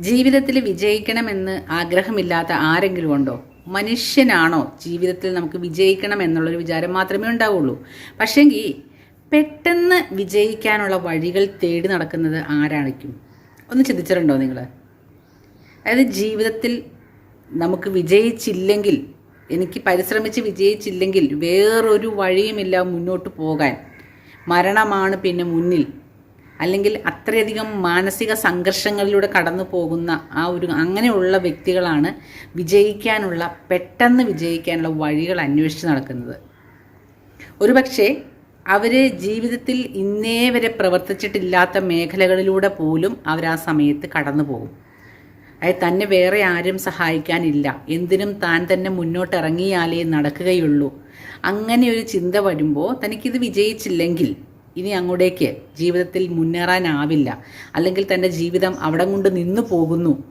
ജീവിതത്തിൽ വിജയിക്കണമെന്ന് ആഗ്രഹമില്ലാത്ത ആരെങ്കിലും ഉണ്ടോ? മനുഷ്യനാണോ ജീവിതത്തിൽ നമുക്ക് വിജയിക്കണം എന്നുള്ളൊരു വിചാരം മാത്രമേ ഉണ്ടാവുള്ളൂ. പക്ഷേങ്കിൽ പെട്ടെന്ന് വിജയിക്കാനുള്ള വഴികൾ തേടി നടക്കുന്നത് ആരാണിക്കും ഒന്ന് ചിന്തിച്ചിട്ടുണ്ടോ നിങ്ങൾ അതായത് ജീവിതത്തിൽ നമുക്ക് വിജയിച്ചില്ലെങ്കിൽ എനിക്ക് പരിശ്രമിച്ച് വിജയിച്ചില്ലെങ്കിൽ വേറൊരു വഴിയുമില്ല മുന്നോട്ട് പോകാൻ. മരണമാണ് പിന്നെ മുന്നിൽ. അല്ലെങ്കിൽ അത്രയധികം മാനസിക സംഘർഷങ്ങളിലൂടെ കടന്നു പോകുന്ന ആ ഒരു അങ്ങനെയുള്ള വ്യക്തികളാണ് വിജയിക്കാനുള്ള പെട്ടെന്ന് വിജയിക്കാനുള്ള വഴികൾ അന്വേഷിച്ച് നടക്കുന്നത്. ഒരുപക്ഷെ അവർ ജീവിതത്തിൽ ഇന്നേ വരെ പ്രവർത്തിച്ചിട്ടില്ലാത്ത മേഖലകളിലൂടെ പോലും അവർ ആ സമയത്ത് കടന്നു പോകും. അതായത് തന്നെ വേറെ ആരും സഹായിക്കാനില്ല. എന്തിനും താൻ തന്നെ മുന്നോട്ടിറങ്ങിയാലേ നടക്കുകയുള്ളൂ. അങ്ങനെ ഒരു ചിന്ത വരുമ്പോൾ തനിക്കിത് വിജയിച്ചില്ലെങ്കിൽ ഇനി അങ്ങോട്ടേക്ക് ജീവിതത്തിൽ മുന്നേറാനാവില്ല. അല്ലെങ്കിൽ തന്റെ ജീവിതം അവിടെ കൊണ്ട് നിന്നു പോകുന്നു.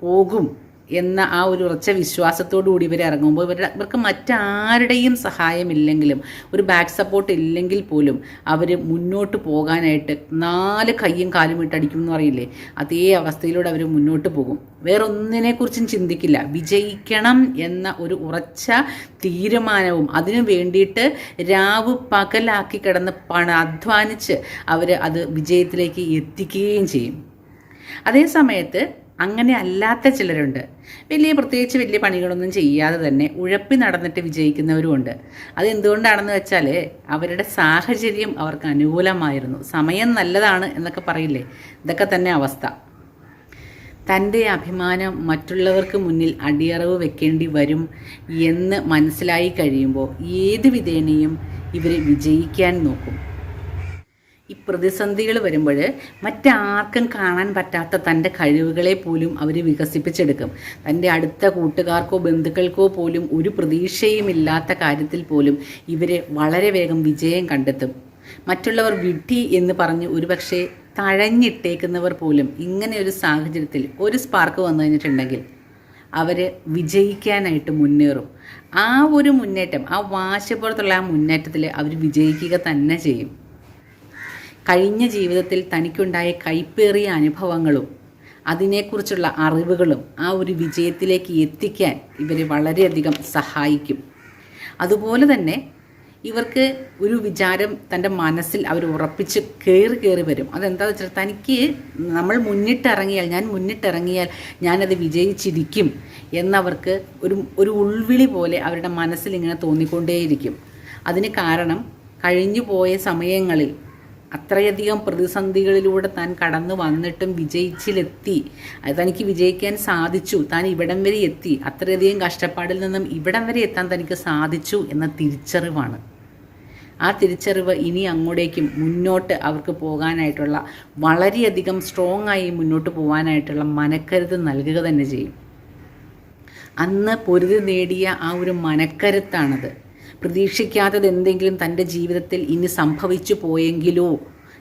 പോകും. എന്ന ആ ഒരു ഉറച്ച വിശ്വാസത്തോടു കൂടി ഇവർ ഇറങ്ങുമ്പോൾ ഇവരുടെ ഇവർക്ക് മറ്റാരുടെയും സഹായമില്ലെങ്കിലും ഒരു ബാക്ക് സപ്പോർട്ട് ഇല്ലെങ്കിൽ പോലും അവർ മുന്നോട്ട് പോകാനായിട്ട് നാല് കയ്യും കാലും ഇട്ടടിക്കും എന്ന് പറയില്ലേ? അതേ അവസ്ഥയിലൂടെ അവർ മുന്നോട്ട് പോകും. വേറൊന്നിനെക്കുറിച്ചും ചിന്തിക്കില്ല. വിജയിക്കണം എന്ന ഒരു ഉറച്ച തീരുമാനവും അതിനു വേണ്ടിയിട്ട് രാവ് പകലാക്കി കിടന്ന് പണ അധ്വാനിച്ച് അവർ അത് വിജയത്തിലേക്ക് എത്തിക്കുകയും ചെയ്യും. അതേ സമയത്ത് അങ്ങനെ അല്ലാത്ത ചിലരുണ്ട്. വലിയ പ്രത്യേകിച്ച് വലിയ പണികളൊന്നും ചെയ്യാതെ തന്നെ ഉഴപ്പി നടന്നിട്ട് വിജയിക്കുന്നവരുമുണ്ട്. അത് എന്തുകൊണ്ടാണെന്ന് വെച്ചാൽ അവരുടെ സാഹചര്യം അവർക്ക് അനുകൂലമായിരുന്നു. സമയം നല്ലതാണ് എന്നൊക്കെ പറയില്ലേ? ഇതൊക്കെ തന്നെ അവസ്ഥ. തന്റെ അഭിമാനം മറ്റുള്ളവർക്ക് മുന്നിൽ അടിയറവ് വെക്കേണ്ടി വരും എന്ന് മനസ്സിലായി കഴിയുമ്പോൾ ഏത് വിധേനയും ഇവർ വിജയിക്കാൻ നോക്കും. ഈ പ്രതിസന്ധികൾ വരുമ്പോൾ മറ്റാർക്കും കാണാൻ പറ്റാത്ത തന്റെ കഴിവുകളെ പോലും അവർ വികസിപ്പിച്ചെടുക്കും. തന്റെ അടുത്ത കൂട്ടുകാർക്കോ ബന്ധുക്കൾക്കോ പോലും ഒരു പ്രതീക്ഷയുമില്ലാത്ത കാര്യത്തിൽ പോലും ഇവർ വളരെ വേഗം വിജയം കണ്ടെത്തും. മറ്റുള്ളവർ വിഡ്ഢി എന്ന് പറഞ്ഞ് ഒരുപക്ഷെ തഴഞ്ഞിട്ടേക്കുന്നവർ പോലും ഇങ്ങനെ ഒരു സാഹചര്യത്തിൽ ഒരു സ്പാർക്ക് വന്നു കഴിഞ്ഞിട്ടുണ്ടെങ്കിൽ അവർ വിജയിക്കാനായിട്ട് മുന്നേറും. ആ ഒരു മുന്നേറ്റം ആ വാശപ്പുറത്തുള്ള ആ മുന്നേറ്റത്തിൽ അവർ വിജയിക്കുക തന്നെ ചെയ്യും. കഴിഞ്ഞ ജീവിതത്തിൽ തനിക്കുണ്ടായ കൈപ്പേറിയ അനുഭവങ്ങളും അതിനെക്കുറിച്ചുള്ള അറിവുകളും ആ ഒരു വിജയത്തിലേക്ക് എത്തിക്കാൻ ഇവരെ വളരെയധികം സഹായിക്കും. അതുപോലെ തന്നെ ഇവർക്ക് ഒരു വിചാരം തന്റെ മനസ്സിൽ അവർ ഉറപ്പിച്ച് കയറി കയറി വരും. അതെന്താണെന്ന് വെച്ചാൽ തനിക്ക് നമ്മൾ മുന്നിട്ടിറങ്ങിയാൽ ഞാൻ മുന്നിട്ടിറങ്ങിയാൽ ഞാനത് വിജയിച്ചിരിക്കും എന്നവർക്ക് ഒരു ഒരു ഉൾവിളി പോലെ അവരുടെ മനസ്സിൽ ഇങ്ങനെ തോന്നിക്കൊണ്ടേയിരിക്കും. അതിന് കാരണം കഴിഞ്ഞു പോയ സമയങ്ങളിൽ അത്രയധികം പ്രതിസന്ധികളിലൂടെ താൻ കടന്നു വന്നിട്ടും വിജയിച്ചിലെത്തി. തനിക്ക് വിജയിക്കാൻ സാധിച്ചു. താൻ ഇവിടം വരെ എത്തി. അത്രയധികം കഷ്ടപ്പാടിൽ നിന്നും ഇവിടം വരെ എത്താൻ തനിക്ക് സാധിച്ചു എന്ന തിരിച്ചറിവാണ്. ആ തിരിച്ചറിവ് ഇനി അങ്ങോട്ടേക്കും മുന്നോട്ട് അവർക്ക് പോകാനായിട്ടുള്ള വളരെയധികം സ്ട്രോങ് ആയി മുന്നോട്ട് പോകാനായിട്ടുള്ള മനക്കരുത് നൽകുക തന്നെ ചെയ്യും. അന്ന് പൊരുതി നേടിയ ആ ഒരു മനക്കരുത്താണത്. പ്രതീക്ഷിക്കാത്തത് എന്തെങ്കിലും തന്റെ ജീവിതത്തിൽ ഇനി സംഭവിച്ചു പോയെങ്കിലോ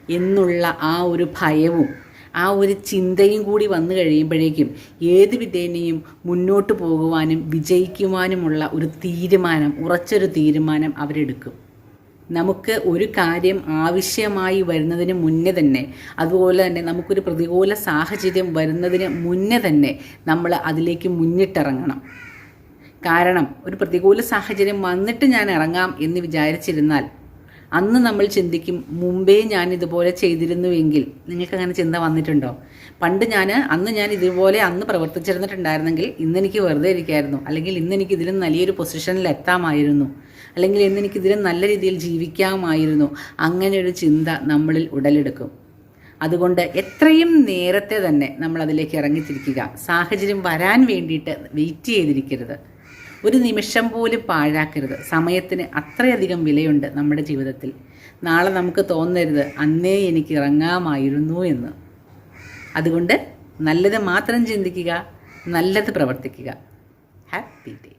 എന്നുള്ള ആ ഒരു ഭയവും ആ ഒരു ചിന്തയും കൂടി വന്നു കഴിയുമ്പോഴേക്കും ഏത് വിധേനയും മുന്നോട്ട് പോകുവാനും വിജയിക്കുവാനുമുള്ള ഒരു തീരുമാനം ഉറച്ചൊരു തീരുമാനം അവരെടുക്കും. നമുക്ക് ഒരു കാര്യം ആവശ്യമായി വരുന്നതിന് മുന്നേ തന്നെ അതുപോലെ തന്നെ നമുക്കൊരു പ്രതികൂല സാഹചര്യം വരുന്നതിന് മുന്നേ തന്നെ നമ്മൾ അതിലേക്ക് മുന്നിട്ടിറങ്ങണം. കാരണം ഒരു പ്രതികൂല സാഹചര്യം വന്നിട്ട് ഞാൻ ഇറങ്ങാം എന്ന് വിചാരിച്ചിരുന്നാൽ അന്ന് നമ്മൾ ചിന്തിക്കും മുമ്പേ ഞാൻ ഇതുപോലെ ചെയ്തിരുന്നുവെങ്കിൽ. നിങ്ങൾക്ക് അങ്ങനെ ചിന്ത വന്നിട്ടുണ്ടോ? പണ്ട് ഞാൻ അന്ന് ഞാൻ ഇതുപോലെ അന്ന് പ്രവർത്തിച്ചിരുന്നിട്ടുണ്ടായിരുന്നെങ്കിൽ ഇന്ന് എനിക്ക് വെറുതെ ഇരിക്കായിരുന്നു. അല്ലെങ്കിൽ ഇന്ന് എനിക്ക് ഇതിലും നല്ലൊരു പൊസിഷനിൽ എത്താമായിരുന്നു. അല്ലെങ്കിൽ ഇന്ന് എനിക്ക് ഇതിലും നല്ല രീതിയിൽ ജീവിക്കാമായിരുന്നു. അങ്ങനെ ഒരു ചിന്ത നമ്മളിൽ ഉടലെടുക്കും. അതുകൊണ്ട് എത്രയും നേരത്തെ തന്നെ നമ്മൾ അതിലേക്ക് ഇറങ്ങിത്തിരിക്കുക. സാഹചര്യം വരാൻ വേണ്ടിയിട്ട് വെയിറ്റ് ചെയ്തിരിക്കരുത്. ഒരു നിമിഷം പോലും പാഴാക്കരുത്. സമയത്തിന് അത്രയധികം വിലയുണ്ട് നമ്മുടെ ജീവിതത്തിൽ. നാളെ നമുക്ക് തോന്നരുത് അന്നേ എനിക്ക് ഇറങ്ങാമായിരുന്നു എന്ന്. അതുകൊണ്ട് നല്ലത് മാത്രം ചിന്തിക്കുക നല്ലത് പ്രവർത്തിക്കുക. Happy day